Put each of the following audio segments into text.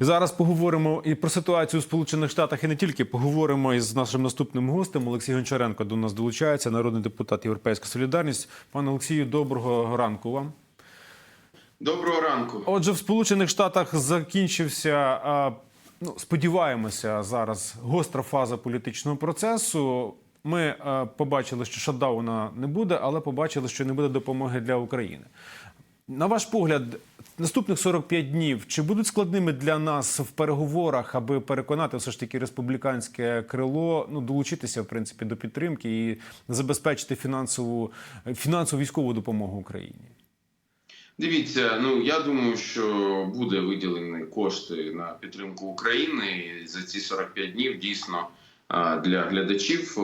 І зараз поговоримо і про ситуацію у Сполучених Штатах, і не тільки поговоримо із нашим наступним гостем. Олексій Гончаренко до нас долучається, народний депутат Європейська Солідарність. Пане Олексію, доброго ранку вам. Доброго ранку. Отже, в Сполучених Штатах закінчився. Ну, сподіваємося, зараз гостра фаза політичного процесу. Ми е, побачили, що шатдауна не буде, але побачили, що не буде допомоги для України. На ваш погляд, наступних 45 днів чи будуть складними для нас в переговорах, аби переконати все ж таки республіканське крило ну долучитися в принципі до підтримки і забезпечити фінансову фінансову військову допомогу Україні? Дивіться, ну я думаю, що буде виділені кошти на підтримку України за ці 45 днів. Дійсно для глядачів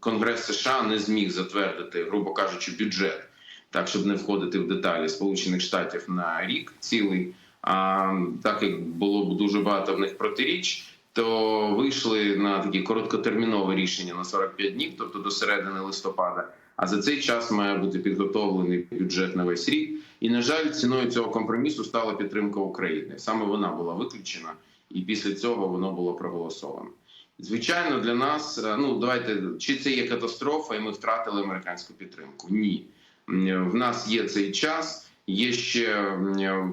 Конгрес США не зміг затвердити, грубо кажучи, бюджет, так щоб не входити в деталі Сполучених Штатів на рік цілий. А так як було б дуже багато в них протиріч, то вийшли на такі короткотермінове рішення на 45 днів, тобто до середини листопада. А за цей час має бути підготовлений бюджет на весь рік. І на жаль, ціною цього компромісу стала підтримка України. Саме вона була виключена, і після цього воно було проголосовано. Звичайно, для нас ну давайте чи це є катастрофа, і ми втратили американську підтримку? Ні, в нас є цей час. Є ще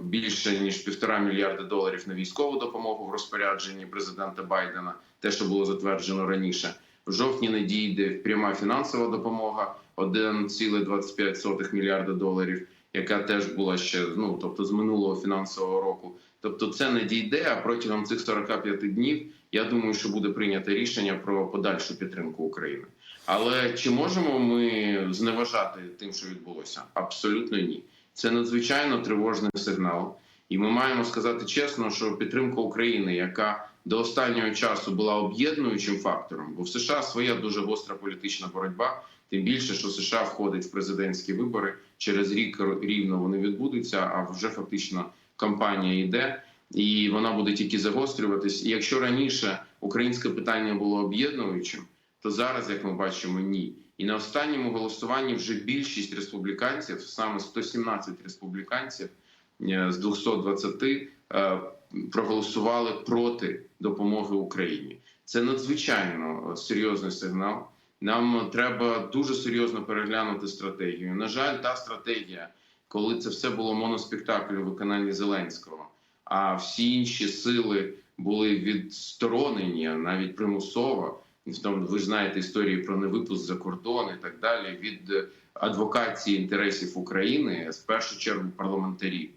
більше ніж півтора мільярда доларів на військову допомогу в розпорядженні президента Байдена, те, що було затверджено раніше. В жовтні надійде пряма фінансова допомога 1,25 мільярда доларів, яка теж була ще ну тобто з минулого фінансового року. Тобто, це не дійде. А протягом цих 45 днів я думаю, що буде прийнято рішення про подальшу підтримку України. Але чи можемо ми зневажати тим, що відбулося? Абсолютно ні. Це надзвичайно тривожний сигнал, і ми маємо сказати чесно, що підтримка України, яка до останнього часу була об'єднуючим фактором, бо в США своя дуже гостра політична боротьба. Тим більше, що США входить в президентські вибори через рік рівно вони відбудуться. А вже фактично кампанія йде, і вона буде тільки загострюватись. І якщо раніше українське питання було об'єднуючим, то зараз, як ми бачимо, ні. І на останньому голосуванні вже більшість республіканців, саме 117 республіканців з 220, проголосували проти допомоги Україні. Це надзвичайно серйозний сигнал. Нам треба дуже серйозно переглянути стратегію. На жаль, та стратегія, коли це все було моноспектакль у виконанні Зеленського, а всі інші сили були відсторонені навіть примусово. Ви ж знаєте історії про невипуск за кордон і так далі від адвокації інтересів України з першу чергу парламентарів.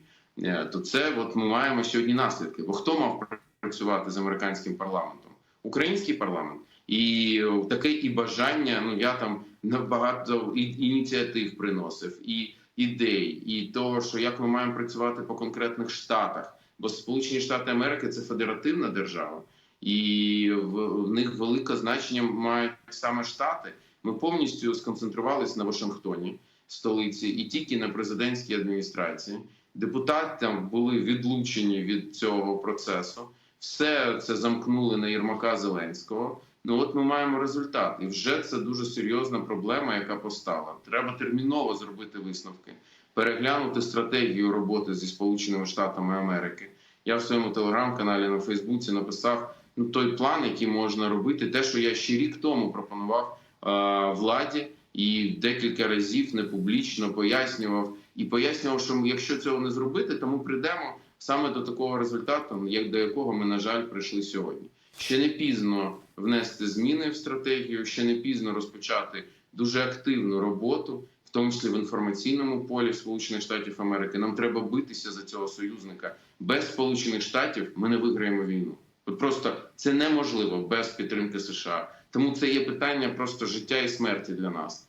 То це от ми маємо сьогодні наслідки. Бо хто мав працювати з американським парламентом? Український парламент. І таке і бажання. Ну я там набагато ініціатив приносив і ідей, і того, що як ми маємо працювати по конкретних штатах, бо Сполучені Штати Америки це федеративна держава, і в них велике значення мають саме штати. Ми повністю сконцентрувалися на Вашингтоні, столиці, і тільки на президентській адміністрації. Депутати були відлучені від цього процесу. Все це замкнули на Єрмака Зеленського. Ну от ми маємо результат, і вже це дуже серйозна проблема, яка постала. Треба терміново зробити висновки, переглянути стратегію роботи зі Сполученими Штатами Америки. Я в своєму телеграм-каналі на Фейсбуці написав той план, який можна робити, те, що я ще рік тому пропонував е владі, і декілька разів не публічно пояснював і пояснював, що якщо цього не зробити, то ми прийдемо саме до такого результату, як до якого ми на жаль прийшли сьогодні. Ще не пізно внести зміни в стратегію, ще не пізно розпочати дуже активну роботу, в тому числі в інформаційному полі Сполучених Штатів Америки. Нам треба битися за цього союзника. Без Сполучених Штатів ми не виграємо війну. Просто це неможливо без підтримки США. Тому це є питання просто життя і смерті для нас.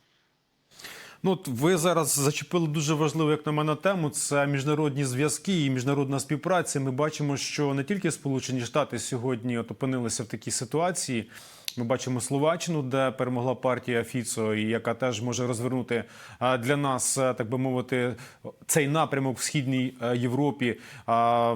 Ну, от ви зараз зачепили дуже важливу, як на мене, тему. Це міжнародні зв'язки і міжнародна співпраця. Ми бачимо, що не тільки Сполучені Штати сьогодні от опинилися в такій ситуації. Ми бачимо Словаччину, де перемогла партія Фіцо, і яка теж може розвернути для нас, так би мовити, цей напрямок в східній Європі,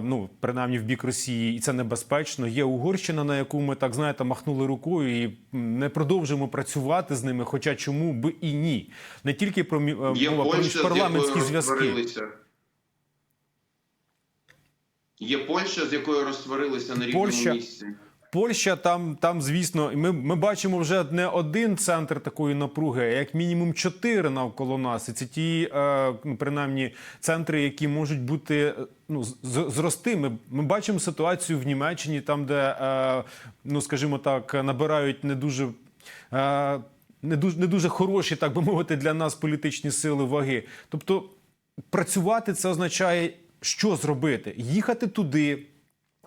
ну принаймні в бік Росії, і це небезпечно. Є Угорщина, на яку ми так знаєте, махнули рукою і не продовжуємо працювати з ними. Хоча чому би і ні, не тільки про мова про міжпарламентські зв'язки. Є Польща, з якою розсварилися на рівному Польща. місці. Польща там, там звісно, ми, ми бачимо вже не один центр такої напруги, а як мінімум чотири навколо нас. І це ті, е, ну, принаймні, центри, які можуть бути е, ну, зрости. Ми, ми бачимо ситуацію в Німеччині, там, де, е, ну скажімо так, набирають не дуже. Е, не дуже, не дуже хороші, так би мовити, для нас політичні сили ваги. Тобто, працювати це означає, що зробити? Їхати туди.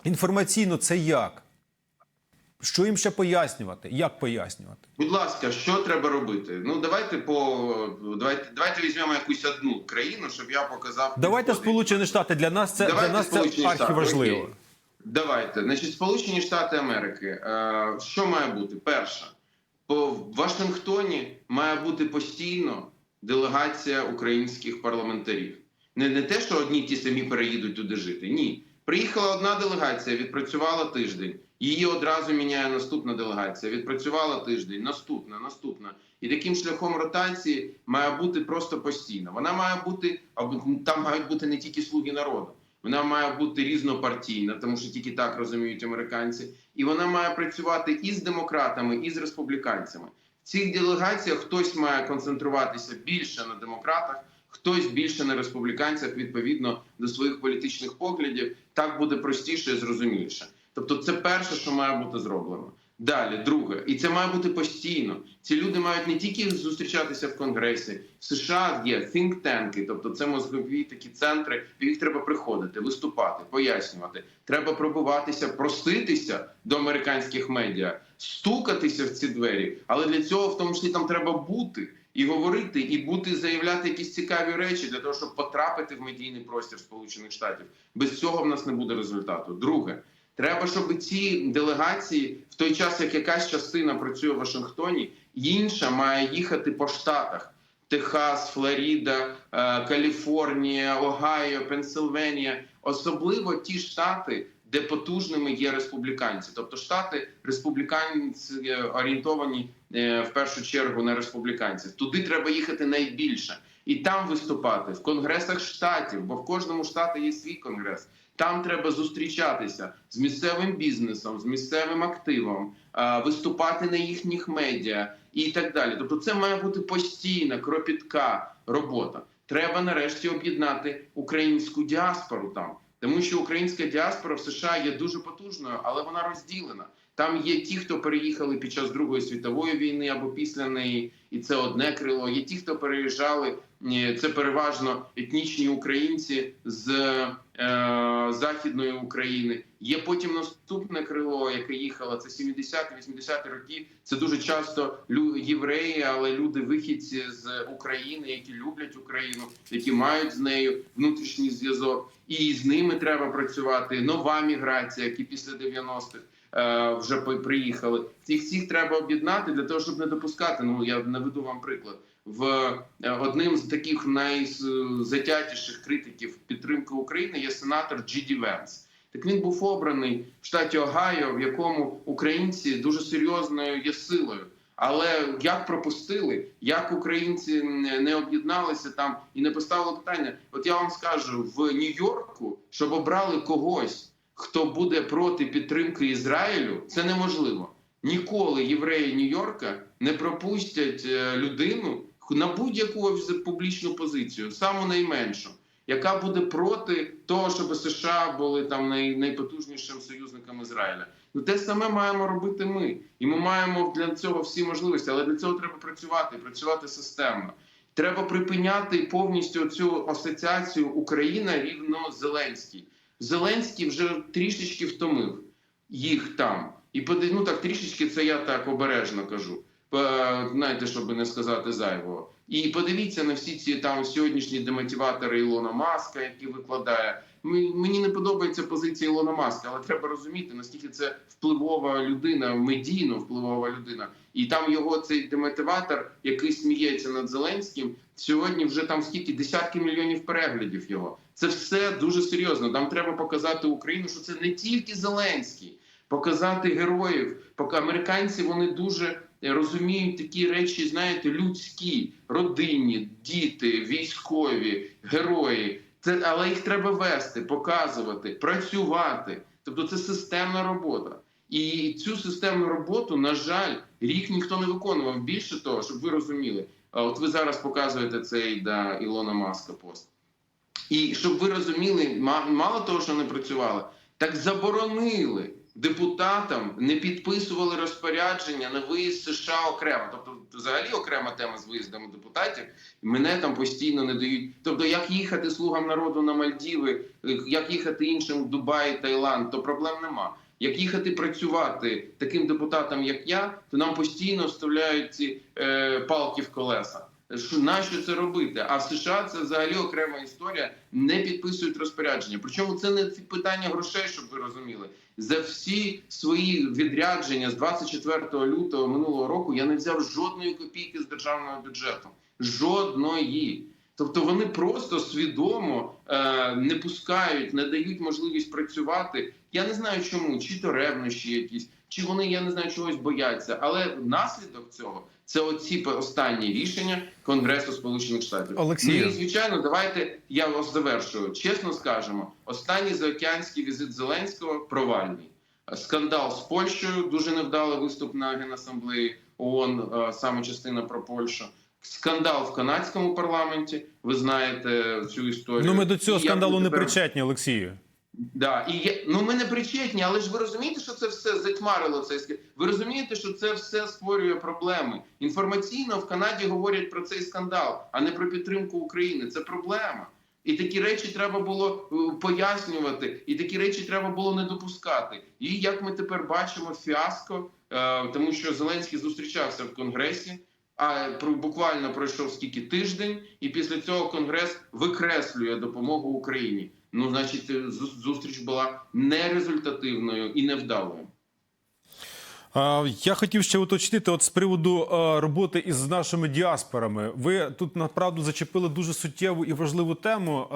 Інформаційно це як? Що їм ще пояснювати? Як пояснювати? Будь ласка, що треба робити? Ну давайте по давайте, давайте візьмемо якусь одну країну, щоб я показав. Давайте підходи. Сполучені Штати для нас це Давайте для нас це архіважливо. окей. Давайте. Значить, Сполучені Штати Америки. Е, що має бути? Перше, по Вашингтоні має бути постійно делегація українських парламентарів. Не, не те, що одні ті самі переїдуть туди жити. Ні. Приїхала одна делегація, відпрацювала тиждень. Її одразу міняє наступна делегація. Відпрацювала тиждень, наступна, наступна. І таким шляхом ротації має бути просто постійно. Вона має бути там мають бути не тільки слуги народу. Вона має бути різнопартійна, тому що тільки так розуміють американці, і вона має працювати і з демократами, і з республіканцями. В цих делегаціях хтось має концентруватися більше на демократах, хтось більше на республіканцях відповідно до своїх політичних поглядів. Так буде простіше і зрозуміліше. Тобто, це перше, що має бути зроблено. Далі, друге, і це має бути постійно. Ці люди мають не тільки зустрічатися в конгресі. В США є think танки тобто це мозгові такі центри, в яких треба приходити, виступати, пояснювати. Треба пробуватися, проситися до американських медіа, стукатися в ці двері. Але для цього, в тому числі, там треба бути і говорити, і бути заявляти якісь цікаві речі для того, щоб потрапити в медійний простір Сполучених Штатів. Без цього в нас не буде результату. Друге. Треба, щоб ці делегації в той час, як якась частина працює в Вашингтоні, інша має їхати по штатах: Техас, Флоріда, е, Каліфорнія, Огайо, Пенсильванія, особливо ті штати, де потужними є республіканці, тобто штати республіканці е, орієнтовані в першу чергу на республіканців. Туди треба їхати найбільше і там виступати в конгресах штатів, бо в кожному штаті є свій конгрес. Там треба зустрічатися з місцевим бізнесом, з місцевим активом, виступати на їхніх медіа і так далі. Тобто, це має бути постійна кропітка робота. Треба нарешті об'єднати українську діаспору там, тому що українська діаспора в США є дуже потужною, але вона розділена. Там є ті, хто переїхали під час Другої світової війни або після неї, і це одне крило. Є ті, хто переїжджали. Це переважно етнічні українці з е, західної України. Є потім наступне крило, яке їхало. Це 70-80 роки. Це дуже часто євреї, але люди вихідці з України, які люблять Україну, які мають з нею внутрішній зв'язок, і з ними треба працювати. Нова міграція, які після 90-х е, вже по- приїхали. Всіх треба об'єднати для того, щоб не допускати. Ну я наведу вам приклад. В е, одним з таких найзатятіших критиків підтримки України є сенатор Джі Ді Венс. Так він був обраний в штаті Огайо, в якому українці дуже серйозною є силою. Але як пропустили, як українці не об'єдналися там і не поставили питання? От я вам скажу в Нью-Йорку, щоб обрали когось, хто буде проти підтримки Ізраїлю, це неможливо. Ніколи євреї Нью-Йорка не пропустять е, людину на будь-яку публічну позицію, саму найменшу, яка буде проти того, щоб США були там най, найпотужнішим союзником Ізраїля. Ну те саме маємо робити ми, і ми маємо для цього всі можливості, але для цього треба працювати, працювати системно. Треба припиняти повністю цю асоціацію Україна рівно Зеленський. Зеленський вже трішечки втомив їх там. І ну так трішечки це я так обережно кажу. Е, Знаєте, щоб не сказати зайвого. І подивіться на всі ці там сьогоднішні демотиватори Ілона Маска, які викладає. Мені не подобається позиція Ілона Маска, але треба розуміти, наскільки це впливова людина, медійно впливова людина. І там його цей демотиватор, який сміється над Зеленським, сьогодні вже там скільки десятки мільйонів переглядів його. Це все дуже серйозно. Нам треба показати Україну, що це не тільки Зеленський, показати героїв. Поки американці вони дуже розуміють такі речі, знаєте, людські, родинні, діти, військові, герої. Це, але їх треба вести, показувати, працювати. Тобто це системна робота. І цю системну роботу, на жаль, рік ніхто не виконував. Більше того, щоб ви розуміли, от ви зараз показуєте цей да, Ілона Маска пост. І щоб ви розуміли, мало того, що не працювали, так заборонили депутатам, не підписували розпорядження на виїзд США окремо. Тобто, взагалі окрема тема з виїздами депутатів. Мене там постійно не дають. Тобто, як їхати слугам народу на Мальдіви, як їхати іншим в Дубай, Таїланд, то проблем нема. Як їхати працювати таким депутатам, як я, то нам постійно вставляють ці е, палки в колеса. Що нащо це робити? А в США це взагалі окрема історія. Не підписують розпорядження. Причому це не питання грошей, щоб ви розуміли. За всі свої відрядження з 24 лютого минулого року я не взяв жодної копійки з державного бюджету. Жодної. Тобто вони просто свідомо е, не пускають, не дають можливість працювати. Я не знаю чому, чи то ревнощі якісь, чи вони я не знаю чогось бояться. Але наслідок цього це оці останні рішення Конгресу Сполучених Штатів. Олексію. Ну і звичайно, давайте я вас завершую. Чесно скажемо, останній заокеанський візит Зеленського провальний. Скандал з Польщею, дуже невдалий виступ на генасамблеї ООН, е, саме частина про Польщу. Скандал в канадському парламенті. Ви знаєте цю історію. Ну ми до цього І скандалу не тепер- причетні, Олексію. Да, і ну ми не причетні, але ж ви розумієте, що це все затьмарило цей ск- Ви розумієте, що це все створює проблеми. Інформаційно в Канаді говорять про цей скандал, а не про підтримку України. Це проблема. І такі речі треба було е, пояснювати, і такі речі треба було не допускати. І як ми тепер бачимо, фіаско, е, тому що Зеленський зустрічався в Конгресі. А про- буквально пройшов скільки тиждень, і після цього Конгрес викреслює допомогу Україні. Ну, значить, е, зустріч була нерезультативною і невдалою. Я хотів ще уточнити, от з приводу роботи із нашими діаспорами. Ви тут направду зачепили дуже суттєву і важливу тему.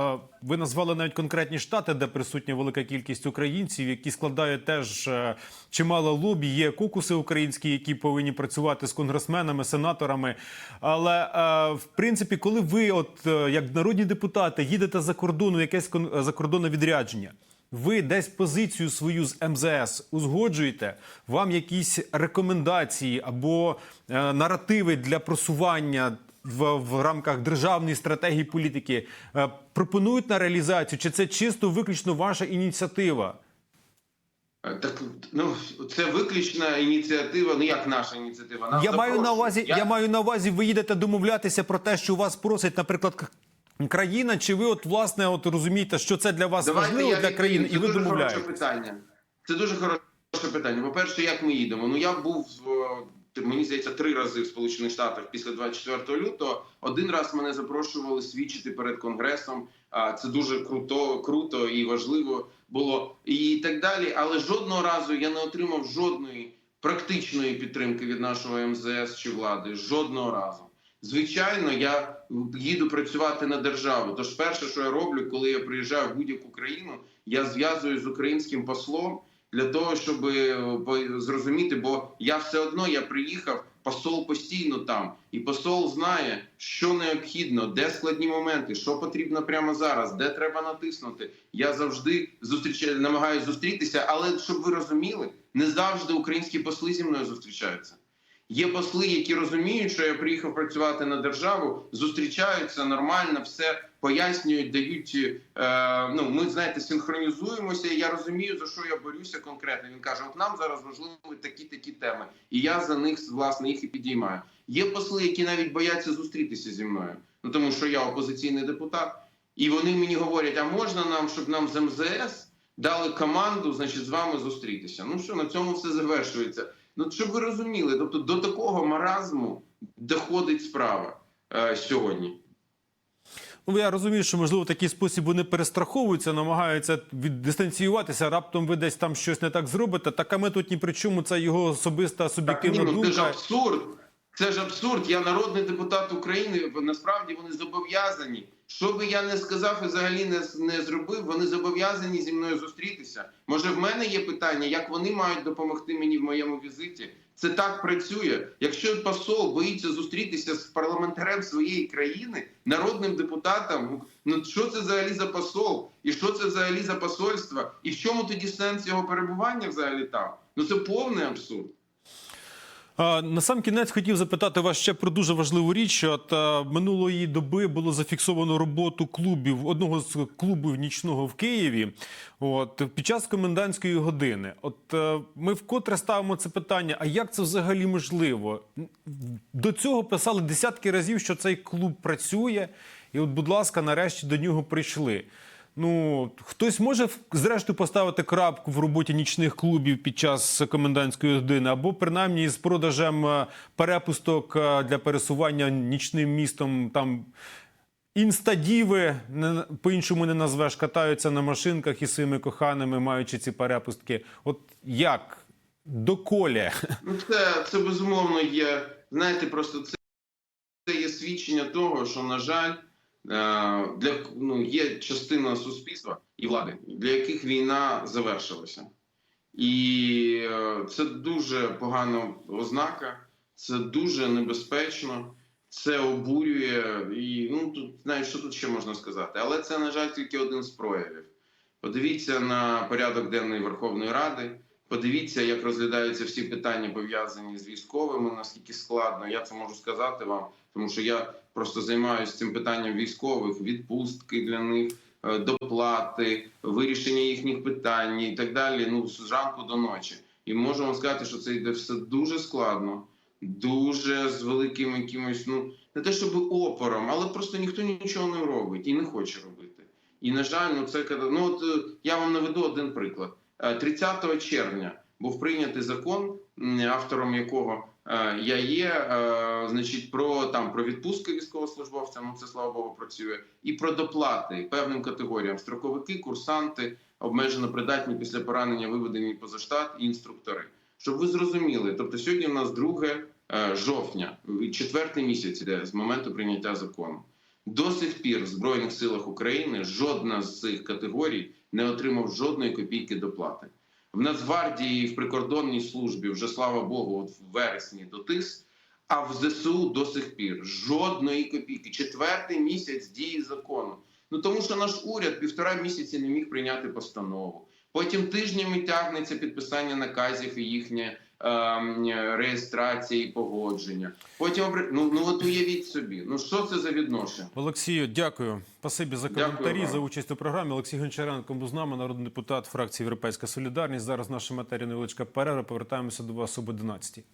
Ви назвали навіть конкретні штати, де присутня велика кількість українців, які складають теж е, чимало лобі. Є кокуси українські, які повинні працювати з конгресменами, сенаторами. Але е, в принципі, коли ви, от е, як народні депутати, їдете за кордону, якесь закордонне відрядження. Ви десь позицію свою з МЗС узгоджуєте, вам якісь рекомендації або е, наративи для просування в, в рамках державної стратегії політики е, пропонують на реалізацію, чи це чисто виключно ваша ініціатива? Е, Так ну це виключна ініціатива. Ну як наша ініціатива? Нас я маю на увазі, я... маю на увазі, ви їдете домовлятися про те, що у вас просить, наприклад, країна, чи ви от власне от розумієте, що це для вас Давайте важливо я для країни, і ви домовляєте? питання. Це дуже хороше питання. По-перше, як ми їдемо? Ну я був е, мені здається три рази в Сполучених Штатах після 24 лютого. Один раз мене запрошували свідчити перед конгресом. А це дуже круто, круто і важливо було, і так далі. Але жодного разу я не отримав жодної практичної підтримки від нашого МЗС чи влади. Жодного разу. Звичайно, я їду працювати на державу. Тож, перше, що я роблю, коли я приїжджаю в будь-яку країну, я зв'язуюсь з українським послом для того, щоб е, зрозуміти, бо я все одно я приїхав, посол постійно там, і посол знає, що необхідно, де складні моменти, що потрібно прямо зараз, де треба натиснути. Я завжди зустрічаю, намагаюся зустрітися, але щоб ви розуміли, не завжди українські посли зі мною зустрічаються. Є посли, які розуміють, що я приїхав працювати на державу, зустрічаються нормально, все пояснюють, дають. Е, ну ми знаєте, синхронізуємося. і Я розумію за що я борюся конкретно. Він каже: От нам зараз важливі такі такі теми, і я за них власне їх і підіймаю. Є посли, які навіть бояться зустрітися зі мною, ну тому що я опозиційний депутат, і вони мені говорять: а можна нам, щоб нам з МЗС дали команду, значить, з вами зустрітися. Ну що на цьому все завершується. Ну, щоб ви розуміли, тобто до такого маразму доходить справа е, сьогодні. Ну, я розумію, що можливо в такий спосіб вони перестраховуються, намагаються віддистанціюватися. Раптом ви десь там щось не так зробите. Так а ми тут ні при чому. Це його особиста суб'єктивна думка. це ж абсурд. Це ж абсурд. Я народний депутат України. Насправді вони зобов'язані. Що би я не сказав і взагалі не, не зробив, вони зобов'язані зі мною зустрітися. Може, в мене є питання, як вони мають допомогти мені в моєму візиті? Це так працює. Якщо посол боїться зустрітися з парламентарем своєї країни, народним депутатом, ну що це взагалі за посол? І що це взагалі за посольство? І в чому тоді сенс його перебування взагалі там? Ну це повний абсурд. На сам кінець хотів запитати вас ще про дуже важливу річ. От минулої доби було зафіксовано роботу клубів одного з клубів нічного в Києві. От під час комендантської години. От е, ми вкотре ставимо це питання: а як це взагалі можливо? До цього писали десятки разів, що цей клуб працює, і от, будь ласка, нарешті до нього прийшли. Ну, хтось може зрештою поставити крапку в роботі нічних клубів під час комендантської години, або принаймні з продажем е, перепусток е, для пересування нічним містом там. Інстадіви, не- по-іншому не назвеш, катаються на машинках із своїми коханими, маючи ці перепустки. От як? Доколе? Ну, це, це безумовно є. Знаєте, просто це, це є свідчення того, що, на жаль, для ну, є частина суспільства і влади, для яких війна завершилася. І е, це дуже погана ознака, це дуже небезпечно, це обурює. І ну тут знаєш, що тут ще можна сказати. Але це, на жаль, тільки один з проявів. Подивіться на порядок денний Верховної Ради. Подивіться, як розглядаються всі питання пов'язані з військовими. Наскільки складно, я це можу сказати вам, тому що я просто займаюся цим питанням військових, відпустки для них, е, доплати, вирішення їхніх питань і так далі. Ну з ранку до ночі. І можу вам сказати, що це йде все дуже складно, дуже з великим якимось, ну не те, щоб опором, але просто ніхто нічого не робить і не хоче робити. І на жаль, ну це ну от е, я вам наведу один приклад. Е, 30 червня був прийнятий закон, автором якого е, я є, е, значить, про там про відпустки військовослужбовцям. Ну це слава Богу, працює, і про доплати певним категоріям: строковики, курсанти, обмежено придатні після поранення, виведені поза штат і інструктори. Щоб ви зрозуміли, тобто сьогодні в нас 2 е, жовтня, четвертий місяць іде з моменту прийняття закону. До сих пір в Збройних силах України жодна з цих категорій не отримав жодної копійки доплати. В Нацгвардії в прикордонній службі вже слава Богу, от в вересні дотис. А в ЗСУ до сих пір жодної копійки. Четвертий місяць дії закону. Ну тому що наш уряд півтора місяці не міг прийняти постанову. Потім тижнями тягнеться підписання наказів і їхнє ем, реєстрація погодження. Потім ну, ну от уявіть собі, ну що це за відношення? Олексію, дякую. Спасибі за коментарі, за участь у програмі. Олексій Гончаренко був з нами, народний депутат фракції Європейська Солідарність. Зараз наша матерія невеличка перерва. Повертаємося до вас об 11.